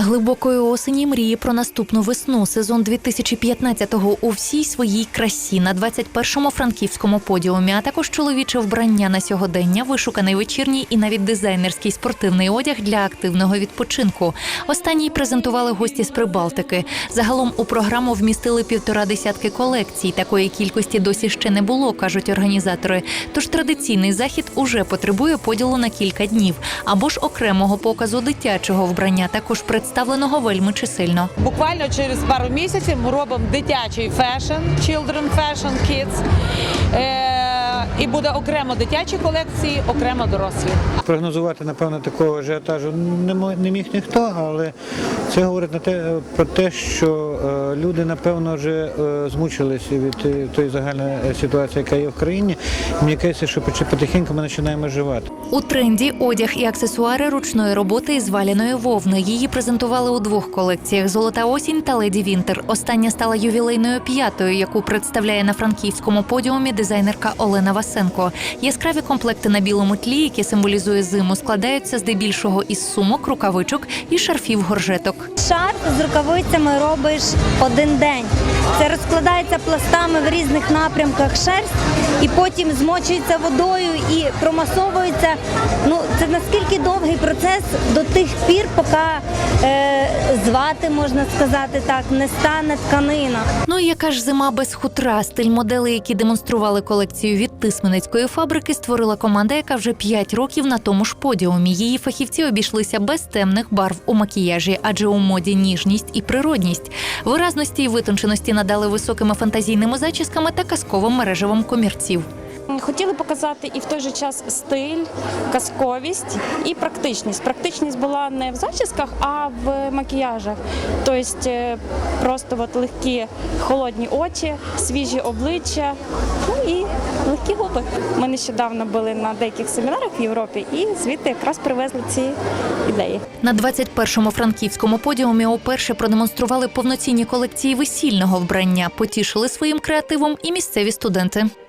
Глибокої осені мрії про наступну весну. Сезон 2015-го у всій своїй красі на 21-му франківському подіумі, а також чоловіче вбрання на сьогодення, вишуканий вечірній і навіть дизайнерський спортивний одяг для активного відпочинку. Останній презентували гості з Прибалтики. Загалом у програму вмістили півтора десятки колекцій. Такої кількості досі ще не було, кажуть організатори. Тож традиційний захід уже потребує поділу на кілька днів або ж окремого показу дитячого вбрання, також представленого вельми чисельно. Буквально через пару місяців ми робимо дитячий фешн, children fashion, kids. І буде окремо дитячі колекції, окремо дорослі. Прогнозувати, напевно, такого ажіотажу не міг ніхто, але це говорить на те, про те, що е, люди, напевно, вже е, змучилися від е, тої загальної ситуації, яка є в країні. Мені кажеться, що потихеньку ми починаємо живати. У тренді одяг і аксесуари ручної роботи із валяної вовни. Її презентували у двох колекціях: Золота осінь та Леді Вінтер. Остання стала ювілейною п'ятою, яку представляє на франківському подіумі дизайнерка Олена Васенко. Яскраві комплекти на білому тлі, які символізує зиму, складаються здебільшого із сумок, рукавичок і шарфів горжеток. Шарф з рукавицями робиш один день. Це розкладається пластами в різних напрямках шерсть і потім змочується водою і промасовується. Ну це наскільки довгий процес до тих пір, поки е, звати, можна сказати так, не стане тканина. Ну і яка ж зима без хутра? Стиль моделей, які демонстрували колекцію від Тисменецької фабрики, створила команда, яка вже 5 років на тому ж подіумі. Її фахівці обійшлися без темних барв у макіяжі, адже у моді ніжність і природність. Виразності і витонченості надали високими фантазійними зачісками та казковим мережевим комірців. Хотіли показати і в той же час стиль, казковість і практичність. Практичність була не в зачісках, а в макіяжах. Тобто е, просто от легкі холодні очі, свіжі обличчя ну і легкі губи. Ми нещодавно були на деяких семінарах в Європі і звідти якраз привезли ці ідеї. На 21-му франківському подіумі уперше продемонстрували повноцінні колекції весільного вбрання, потішили своїм креативом і місцеві студенти.